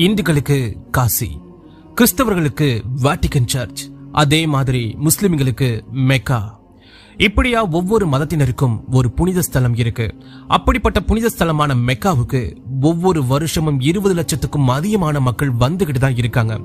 இந்துக்களுக்கு காசி கிறிஸ்தவர்களுக்கு Vatican search அதே மாதிரி முஸ்லிம்களுக்கு மெக்கா. இப்படியா ஒவ்வொரு மதத்தினருக்கும் ஒரு புனித ஸ்தலம் இருக்கு. அப்படிப்பட்ட புனித ஸ்தலமான மெக்காவுக்கு ஒவ்வொரு வருஷமும் இருபது லட்சத்துக்கும் அதிகமான மக்கள் வந்துகிட்டு தான் இருக்காங்க.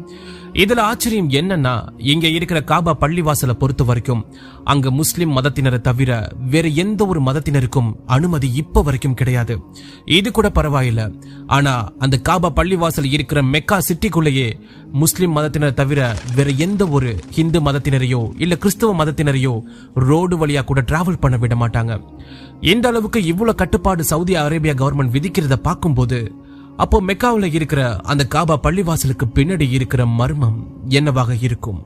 இதுல ஆச்சரியம் என்னன்னா இங்க இருக்கிற காபா பள்ளிவாசலை பொறுத்த வரைக்கும் அங்க முஸ்லிம் மதத்தினரை தவிர வேற எந்த ஒரு மதத்தினருக்கும் அனுமதி இப்ப வரைக்கும் கிடையாது. இது கூட பரவாயில்ல. ஆனா அந்த காபா பள்ளிவாசல் இருக்கிற மெக்கா சிட்டிக்குள்ளேயே முஸ்லிம் மதத்தினரை தவிர வேற எந்த ஒரு ஹிந்து மதத்தினரையோ இல்ல கிறிஸ்தவ மதத்தினரையோ ரோடு வழியா கூட டிராவல் பண்ண விட மாட்டாங்க. இந்த அளவுக்கு இவ்வளவு கட்டுப்பாடு சவுதி அரேபியா கவர்மெண்ட் விதிக்கிறத பார்க்கும்போது அப்போ மெக்காவில் இருக்கிற அந்த காபா பள்ளிவாசலுக்கு பின்னாடி இருக்கிற மர்மம் என்னவாக இருக்கும்?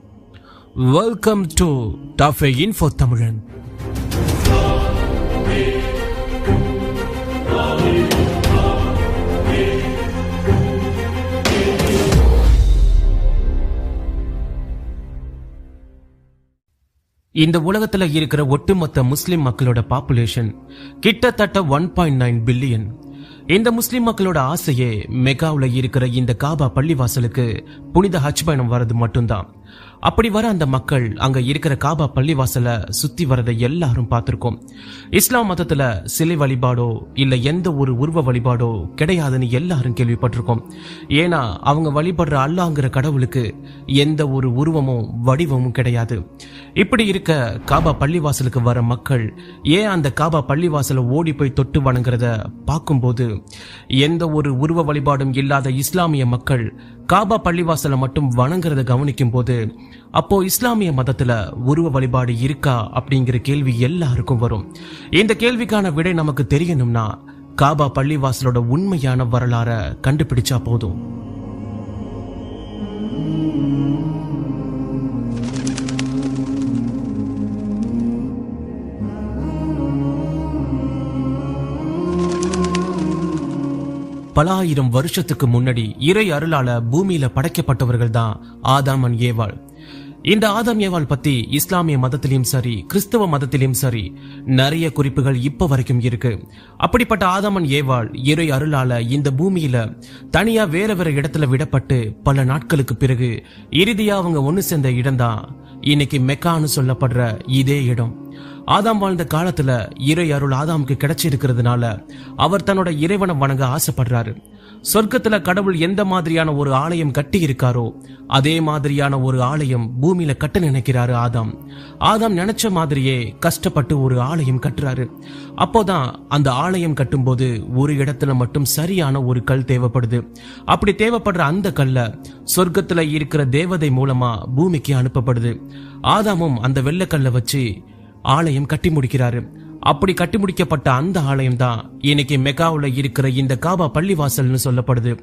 வெல்கம் டு டாஃபே இன்ஃபோ தமிழன் இந்த உலகத்துல இருக்கிற ஒட்டுமொத்த முஸ்லிம் மக்களோட பாப்புலேஷன் கிட்டத்தட்ட ஒன் பாயிண்ட் நைன் பில்லியன் இந்த முஸ்லிம் மக்களோட ஆசையே மெகாவுல இருக்கிற இந்த காபா பள்ளிவாசலுக்கு புனித ஹஜ் பயணம் வர்றது மட்டும்தான். அப்படி வர அந்த மக்கள் அங்க இருக்கிற காபா பள்ளிவாசல சுத்தி வரதை எல்லாரும் பார்த்திருக்கோம். இஸ்லாம் மதத்துல சிலை வழிபாடோ இல்ல எந்த ஒரு உருவ வழிபாடோ கிடையாதுன்னு எல்லாரும் கேள்விப்பட்டிருக்கோம். ஏன்னா அவங்க வழிபடுற அல்லாங்கிற கடவுளுக்கு எந்த ஒரு உருவமும் வடிவமும் கிடையாது. இப்படி இருக்க காபா பள்ளிவாசலுக்கு வர மக்கள் ஏன் அந்த காபா பள்ளிவாசலை ஓடி போய் தொட்டு வணங்குறத பார்க்கும்போது எந்த ஒரு உருவ வழிபாடும் இல்லாத இஸ்லாமிய மக்கள் காபா பள்ளிவாசலை மட்டும் வணங்குறத கவனிக்கும் போது அப்போ இஸ்லாமிய மதத்துல உருவ வழிபாடு இருக்கா அப்படிங்கிற கேள்வி எல்லாருக்கும் வரும். இந்த கேள்விக்கான விடை நமக்கு தெரியணும்னா காபா பள்ளிவாசலோட உண்மையான வரலாற கண்டுபிடிச்சா போதும். பல ஆயிரம் வருஷத்துக்கு முன்னாடி இறை அருளால பூமியில படைக்கப்பட்டவர்கள் தான் ஆதாம் அண்ட் ஏவாள். இந்த ஆதாம் ஏவாள் பத்தி இஸ்லாமிய மதத்திலும் சரி கிறிஸ்தவ மதத்திலும் சரி நிறைய குறிப்புகள் இப்ப வரைக்கும் இருக்கு. அப்படிப்பட்ட ஆதாமன் ஏவாள் இறை அருளால இந்த பூமியில தனியா வேற வேற இடத்துல விடப்பட்டு பல நாட்களுக்கு பிறகு இறுதியா அவங்க ஒண்ணு சேர்ந்த இடம்தான். இன்னைக்கு மெக்கான்னு சொல்லப்படுற இதே இடம். ஆதாம் வாழ்ந்த காலத்துல இறை அருள் ஆதாமுக்கு கிடைச்சிருக்கிறதுனால அவர் தன்னோட இறைவனை வணங்க ஆசைப்படுறாரு. சொர்க்கத்துல கடவுள் எந்த மாதிரியான ஒரு ஆலயம் கட்டி இருக்காரோ அதே மாதிரியான ஒரு ஆலயம் பூமியில கட்ட நினைக்கிறாரு ஆதாம். ஆதாம் நினைச்ச மாதிரியே கஷ்டப்பட்டு ஒரு ஆலயம் கட்டுறாரு. அப்போதான் அந்த ஆலயம் கட்டும்போது ஒரு இடத்துல மட்டும் சரியான ஒரு கல் தேவைப்படுது. அப்படி தேவைப்படுற அந்த கல்ல சொர்க்கத்துல இருக்கிற தேவதை மூலமா பூமிக்கு அனுப்பப்படுது. ஆதாமும் அந்த வெள்ளக்கல்ல வச்சு ஆலயம் கட்டி முடிக்கிறாரு. அப்படி கட்டி முடிக்கப்பட்ட அந்த ஆலயம் தான் இன்னைக்கு மெகாவுல இருக்கிற இந்த காபா பள்ளிவாசல்னு சொல்லப்படுது.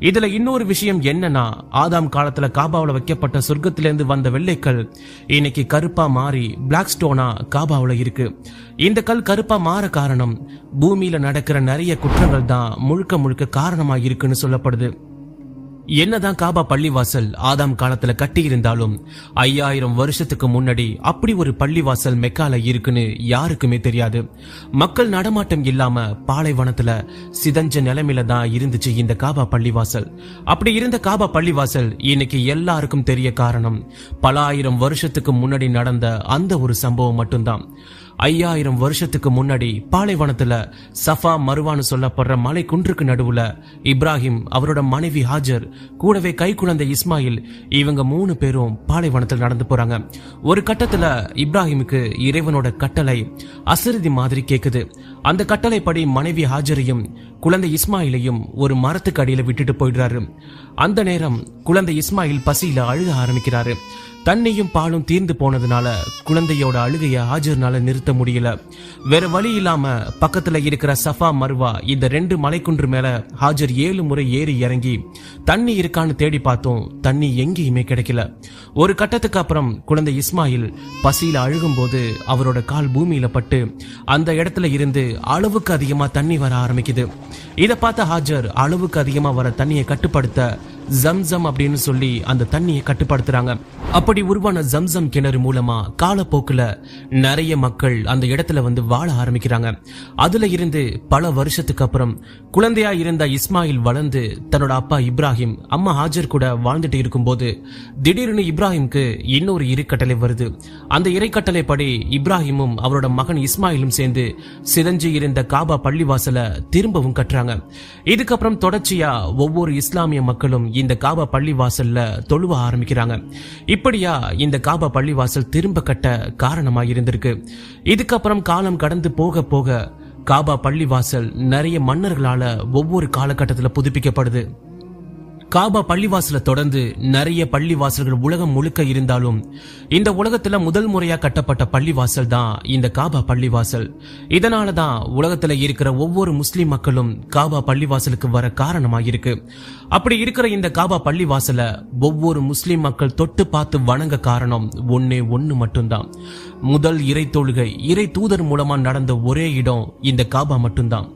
இதுல இன்னொரு விஷயம் என்னன்னா ஆதாம் காலத்துல காபாவுல வைக்கப்பட்ட சொர்க்கத்திலிருந்து வந்த வெள்ளைக்கல் இன்னைக்கு கருப்பா மாறி பிளாக் ஸ்டோனா காபாவுல இருக்கு. இந்த கல் கருப்பா மாற காரணம் பூமியில நடக்கிற நிறைய குற்றங்கள் தான் முழுக்க முழுக்க காரணமா இருக்குன்னு சொல்லப்படுது. என்னதான் காபா பள்ளிவாசல் ஆதாம் காலத்துல கட்டி இருந்தாலும் ஐயாயிரம் வருஷத்துக்கு முன்னாடி அப்படி ஒரு பள்ளிவாசல் மெக்கால இருக்குன்னு யாருக்குமே தெரியாது. மக்கள் நடமாட்டம் இல்லாம பாலைவனத்துல சிதஞ்ச நிலைமையில தான் இருந்துச்சு இந்த காபா பள்ளிவாசல். அப்படி இருந்த காபா பள்ளிவாசல் இன்னைக்கு எல்லாருக்கும் தெரிய காரணம் பல ஆயிரம் வருஷத்துக்கு முன்னாடி நடந்த அந்த ஒரு சம்பவம் மட்டும்தான். ஐயாயிரம் வருஷத்துக்கு முன்னாடி பாலைவனத்துல சஃபா மருவான்னு சொல்லப்படுற மலை குன்றுக்கு நடுவுல இப்ராஹிம் அவரோட மனைவி ஹாஜர் கூடவே கை குழந்தை இஸ்மாயில் இவங்க மூணு பேரும் பாலைவனத்தில் நடந்து போறாங்க. ஒரு கட்டத்துல இப்ராஹிமுக்கு இறைவனோட கட்டளை அசருதி மாதிரி கேக்குது. அந்த கட்டளைப்படி மனைவி ஹாஜரையும் குழந்தை இஸ்மாயிலையும் ஒரு மரத்துக்கு அடியில விட்டுட்டு போயிடுறாரு. அந்த நேரம் குழந்தை இஸ்மாயில் பசியில அழுக ஆரம்பிக்கிறாரு. தண்ணியும் பாலும் தீர்ந்து போனதுனால குழந்தையோட அழுகைய ஹாஜர்னால நிறுத்த முடியல. வேற வழி இல்லாம பக்கத்துல இருக்கிற சஃபா மர்வா இந்த ரெண்டு மலைக்குன்று மேல ஹாஜர் ஏழு முறை ஏறி இறங்கி தண்ணி இருக்கான்னு தேடி பார்த்தோம். தண்ணி எங்கேயுமே கிடைக்கல. ஒரு கட்டத்துக்கு அப்புறம் குழந்தை இஸ்மாயில் பசியில அழுகும்போது அவரோட கால் பூமியில பட்டு அந்த இடத்துல இருந்து அளவுக்கு அதிகமா தண்ணி வர ஆரம்பிக்குது. இதை பார்த்த ஹாஜர் அளவுக்கு அதிகமா வர தண்ணியை கட்டுப்படுத்த ஜம்சம் அப்படின்னு சொல்லி அந்த தண்ணியை கட்டுப்படுத்துறாங்க. அப்படி உருவான ஜம்சம் கிணறு மூலமா காலப்போக்குல நிறைய மக்கள் அந்த இடத்துல வந்து வாழ ஆரம்பிக்கிறாங்க. அதுல இருந்து பல வருஷத்துக்கு அப்புறம் குழந்தையா இருந்த இஸ்மாயில் வளர்ந்து தன்னோட அப்பா இப்ராஹிம் அம்மா ஹாஜர் கூட வாழ்ந்துட்டு இருக்கும்போது திடீர்னு இப்ராஹிம்க்கு இன்னொரு இறைக்கட்டளை வருது. அந்த இறைக்கட்டளை படி இப்ராஹிமும் அவரோட மகன் இஸ்மாயிலும் சேர்ந்து சிதஞ்சு இருந்த காபா பள்ளிவாசல திரும்பவும் கட்டுறாங்க. இதுக்கப்புறம் தொடர்ச்சியா ஒவ்வொரு இஸ்லாமிய மக்களும் இந்த காபா பள்ளிவாசல்ல தொழுவ ஆரம்பிக்கிறாங்க. இப்படியா இந்த காபா பள்ளிவாசல் திரும்ப கட்ட காரணமாக இருந்திருக்கு. இதுக்கப்புறம் காலம் கடந்து போக போக காபா பள்ளிவாசல் நிறைய மன்னர்களால ஒவ்வொரு காலகட்டத்தில் புதுப்பிக்கப்படுது. காபா பள்ளிவாசலை தொடர்ந்து நிறைய பள்ளிவாசல்கள் உலகம் முழுக்க இருந்தாலும் இந்த உலகத்துல முதல் முறையா கட்டப்பட்ட பள்ளிவாசல் தான் இந்த காபா பள்ளிவாசல். இதனால தான் உலகத்துல இருக்கிற ஒவ்வொரு முஸ்லிம் மக்களும் காபா பள்ளிவாசலுக்கு வர காரணமாக இருக்கு அப்படி இருக்கிற இந்த காபா பள்ளிவாசலை ஒவ்வொரு முஸ்லிம் மக்கள் தொட்டு பார்த்து வணங்க காரணம் ஒன்னே ஒன்னு மட்டும்தான். முதல் இறை தொழுகை இறை தூதர் மூலமா நடந்த ஒரே இடம் இந்த காபா மட்டும்தான்.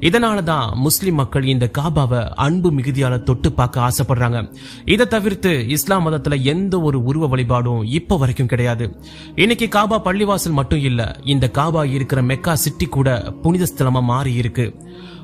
இதனால தான் முஸ்லிம் மக்கள் இந்த காபாவை அன்பு மிகுதியால தொட்டு பார்க்க ஆசைப்படுறாங்க. இதை தவிர்த்து இஸ்லாம் மதத்துல எந்த ஒரு உருவ வழிபாடும் இப்ப வரைக்கும் கிடையாது. இன்னைக்கு காபா பள்ளிவாசல் மட்டும் இல்ல இந்த காபா இருக்கிற மெக்கா சிட்டி கூட புனித ஸ்தலமா மாறி இருக்கு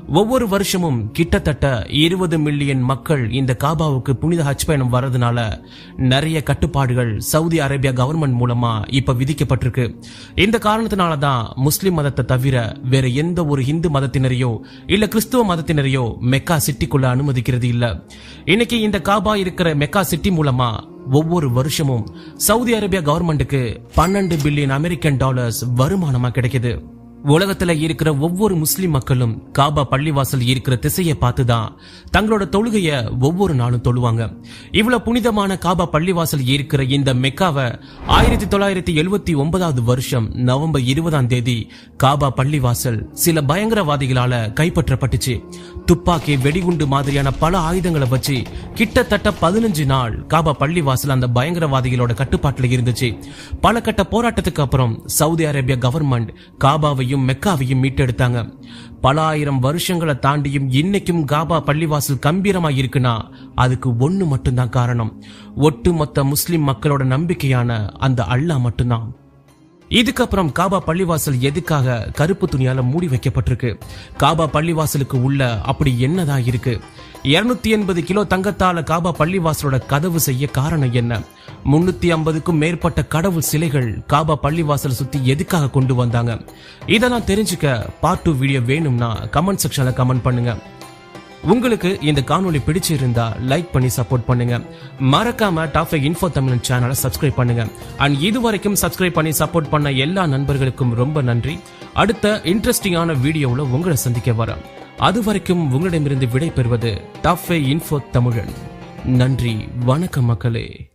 ஒவ்வொரு வருஷமும் கிட்டத்தட்ட இருபது மில்லியன் மக்கள் இந்த காபாவுக்கு புனித ஹஜ் பயணம் வர்றதுனால நிறைய கட்டுப்பாடுகள் சவுதி அரேபியா கவர்மெண்ட் மூலமா இப்ப விதிக்கப்பட்டிருக்கு. இந்த காரணத்தினால தான் முஸ்லிம் மதத்தை தவிர வேற எந்த ஒரு இந்து மதத்தினரையோ இல்ல கிறிஸ்துவ மதத்தினரையோ மெக்கா சிட்டிக்குள்ள அனுமதிக்கிறது இல்ல. இன்னைக்கு இந்த காபா இருக்கிற மெக்கா சிட்டி மூலமா ஒவ்வொரு வருஷமும் சவுதி அரேபியா கவர்மெண்ட்டுக்கு பன்னெண்டு பில்லியன் அமெரிக்கன் டாலர்ஸ் வருமானமா கிடைக்குது. உலகத்துல இருக்கிற ஒவ்வொரு முஸ்லிம் மக்களும் காபா பள்ளிவாசல் இருக்கிற திசையை பார்த்து தான் தங்களோட தொழுகைய ஒவ்வொரு நாளும் தொழுவாங்க. இவ்வளவு புனிதமான காபா பள்ளிவாசல் இருக்கிற இந்த மெக்காவை ஆயிரத்தி தொள்ளாயிரத்தி எழுவத்தி ஒன்பதாவது வருஷம் நவம்பர் இருபதாம் தேதி காபா பள்ளிவாசல் சில பயங்கரவாதிகளால கைப்பற்றப்பட்டுச்சு. துப்பாக்கி வெடிகுண்டு மாதிரியான பல ஆயுதங்களை வச்சு கிட்டத்தட்ட பதினஞ்சு நாள் காபா பள்ளிவாசல் அந்த பயங்கரவாதிகளோட கட்டுப்பாட்டுல இருந்துச்சு. பல கட்ட போராட்டத்துக்கு அப்புறம் சவுதி அரேபியா கவர்மெண்ட் காபாவையும் மெக்காவையும் மீட்டெடுத்தாங்க. பல ஆயிரம் வருஷங்களை தாண்டியும் இன்னைக்கும் காபா பள்ளிவாசல் கம்பீரமா இருக்குன்னா அதுக்கு ஒண்ணு மட்டும்தான் காரணம். ஒட்டுமொத்த முஸ்லிம் மக்களோட நம்பிக்கையான அந்த அல்லாஹ் மட்டும்தான். இதுக்கப்புறம் காபா பள்ளிவாசல் எதுக்காக கருப்பு துணியால மூடி வைக்கப்பட்டிருக்கு? காபா பள்ளிவாசலுக்கு உள்ள அப்படி என்னதான் இருக்கு? 280 எண்பது கிலோ தங்கத்தால காபா பள்ளிவாசலோட கதவு செய்ய காரணம் என்ன? முன்னூத்தி ஐம்பதுக்கும் மேற்பட்ட கடவுள் சிலைகள் காபா பள்ளிவாசல் சுத்தி எதுக்காக கொண்டு வந்தாங்க? இதெல்லாம் தெரிஞ்சுக்க பார்ட் டூ வீடியோ வேணும்னா கமெண்ட் செக்ஷன்ல கமெண்ட் பண்ணுங்க. உங்களுக்கு இந்த காணொலி பிடிச்சிருந்தா லைக் பண்ணி சப்போர்ட் பண்ணுங்க. மறக்காம டாப் இன்ஃபோ தமிழ் சேனலை சப்ஸ்கிரைப் பண்ணுங்க. அண்ட் இது வரைக்கும் சப்ஸ்கிரைப் பண்ணி சப்போர்ட் பண்ண எல்லா நண்பர்களுக்கும் ரொம்ப நன்றி. அடுத்த இன்ட்ரெஸ்டிங்கான வீடியோவில் உங்களை சந்திக்க வரேன் அது வரைக்கும் உங்களிடமிருந்து விடை பெறுவது டாஃபே இன்ஃபோ தமிழன் நன்றி வணக்கம் மக்களே.